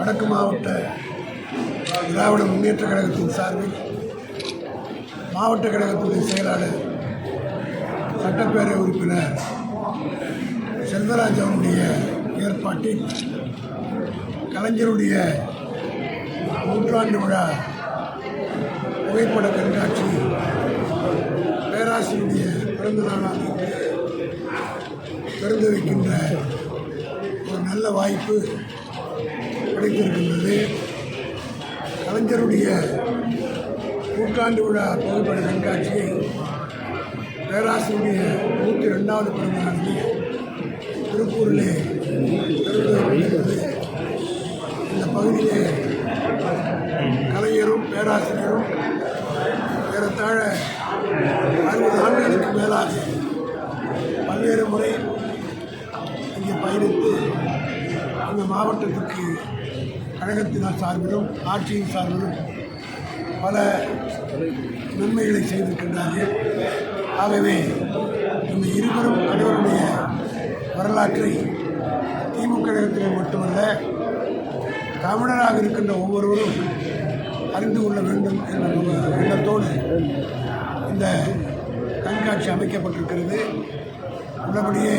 வடக்கு மாவட்ட திராவிட முன்னேற்ற கழகத்தின் சார்பில் மாவட்ட கழகத்துடைய செயலாளர் சட்டப்பேரவை உறுப்பினர் செல்வராஜ் அவருடைய ஏற்பாட்டில் கலைஞருடைய நூற்றாண்டு விழா புகைப்பட கண்காட்சி பேராசிரியருடைய பிறந்த நாளாக திறந்து வைக்கின்ற ஒரு நல்ல வாய்ப்பு கிடைத்திருக்கின்றது கலைஞருடைய நூற்றாண்டு விழா புகைப்பட கண்காட்சியை பேராசிரியருடைய நூற்றி ரெண்டாவது பிறந்தநாளில் திருப்பூரிலே இந்த பகுதியிலே கலைஞரும் பேராசிரியரும் ஏறத்தாழ அறுபது ஆண்டுகளுக்கு மேலாக பல்வேறு முறை இங்கே பயணித்து அந்த மாவட்டத்திற்கு கழகத்தினர் சார்பிலும் ஆட்சியின் சார்பிலும் பல நன்மைகளை செய்திருக்கின்றார்கள். ஆகவே இந்த இருவரும் அனைவருடைய வரலாற்றை திமுக கழகத்தில் மட்டுமல்ல தமிழராக இருக்கின்ற ஒவ்வொருவரும் அறிந்து கொள்ள வேண்டும் என்ற எண்ணத்தோடு இந்த கண்காட்சி அமைக்கப்பட்டிருக்கிறது. உள்ளபடியே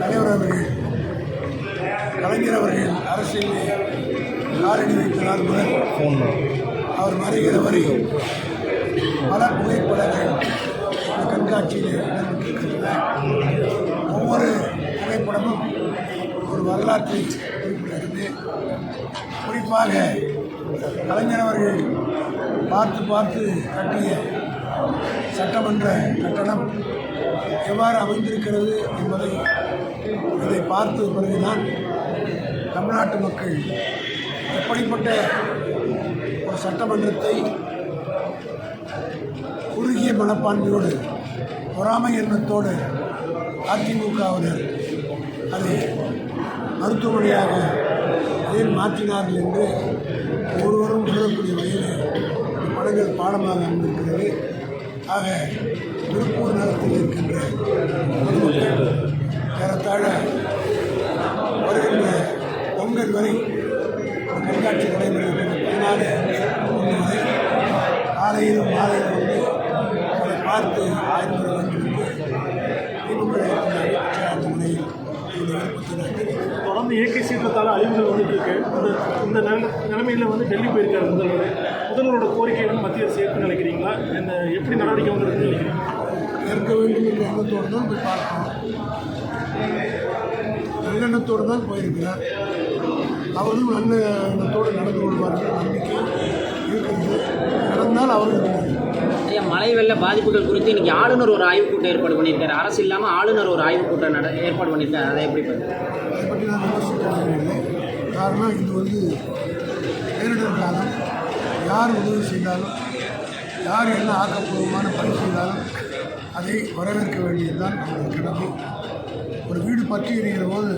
தலைவர் அவர்கள் கலைஞர் அவர்கள் அரசியலில் காலடி வைத்த நாள் முதல் அவர் மறைகிற வரை பல புகைப்படங்கள் கண்காட்சியில் இடம்பெற்றிருக்கின்றன. ஒவ்வொரு புகைப்படமும் ஒரு வரலாற்றை குறிப்பிடுகிறது. குறிப்பாக கலைஞர் அவர்கள் பார்த்து பார்த்து கட்டிய சட்டமன்ற கட்டணம் எவ்வாறு அமைந்திருக்கிறது என்பதை இதை பார்த்த பிறகுதான் தமிழ்நாட்டு மக்கள் எப்படிப்பட்ட ஒரு சட்டமன்றத்தை குறுகிய மனப்பான்மையோடு பொறாமை எண்ணத்தோடு அதிமுகவினர் அதை மருத்துவமனையாக ஏன் மாற்றினார்கள் என்று ஒருவரும் சொல்லக்கூடிய வகையில் படங்கள் பாடமாக அமைந்திருக்கிறது. ஆக திருப்பூர் நகரத்தில் இருக்கின்ற பொதுமக்கள் ஏறத்தாழ வருகின்ற பொங்கல் வரை இந்த கண்காட்சி நடைபெறுகின்ற பதினாலு காலையிலும் மாலையிலும் வந்து அதை பார்த்து ஆய்வு. தொடர்ந்து இயற்கை சீற்றத்தால் அழிவுகள் வந்துட்டு இருக்கு. இந்த இந்த நில- நிலைமையில வந்து டெல்லி போயிருக்காரு முதல்வர். முதல்வரோட கோரிக்கை வந்து மத்திய அரசு ஏற்று நினைக்கிறீங்களா? இந்த எப்படி நடவடிக்கை வந்து நினைக்கிறீங்க? ஏற்க வேண்டும் என்ற எண்ணத்தோடு தான் போய் பார்க்கணும். நல்லெண்ணத்தோடு தான் போயிருக்கிறார். அவர்களும் நல்ல எண்ணத்தோடு நடந்து கொள்வார்கள் நம்பிக்கை இருக்கிறது நடந்தால் அவர்கள் ஐயா மழை வெள்ள பாதிப்புகள் குறித்து இன்னைக்கு ஆளுநர் ஒரு ஆய்வுக் கூட்டம் ஏற்பாடு பண்ணியிருக்காரு. அரசு இல்லாமல் ஆளுநர் ஒரு ஆய்வுக் கூட்டம் நட ஏற்பாடு பண்ணியிருக்காரு. அதை எப்படி? அதை பற்றி நான் விமர்சிக்கவில்லை காரணம் இது வந்து பேரிடர் காலம். யார் உதவி செய்தாலும் யார் என்ன ஆக்கப்பூர்வமான பணி செய்தாலும் அதை வரவேற்க வேண்டியதுதான் கடமை. ஒரு வீடு பற்றி எறிகிற போது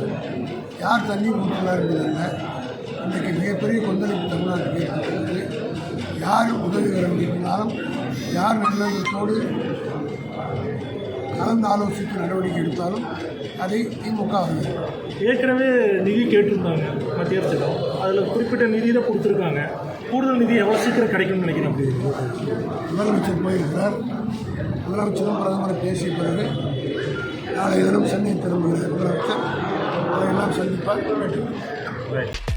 யார் தண்ணீர் ஊற்றுகிறார் என்பதல்ல இன்றைக்கு மிகப்பெரிய கொந்தளிப்பு தமிழ்நாட்டுக்கு ஏற்பட்டிருக்கிறது. யார் உதவி வர வேண்டியிருந்தாலும் யார் நல்லெண்ணத்தோடு கலந்து ஆலோசித்து நடவடிக்கை எடுத்தாலும் அதை திமுக ஏற்கனவே நிதி கேட்டிருந்தாங்க மத்திய அரசிடம் அதில் குறிப்பிட்ட நிதி தான் கொடுத்துருக்காங்க. கூடுதல் நிதி எவ்வளோ சீக்கிரம் கிடைக்கும்னு நினைக்கிறேன் முதலமைச்சர் போயிருக்கிறார். முதலமைச்சரும் பிரதமரும் பேசிய பிறகு நாளை தினம் சென்னை திரும்ப முதலமைச்சர் அதையெல்லாம் சந்திப்பார். கேட்டுக்கொள்கிறேன்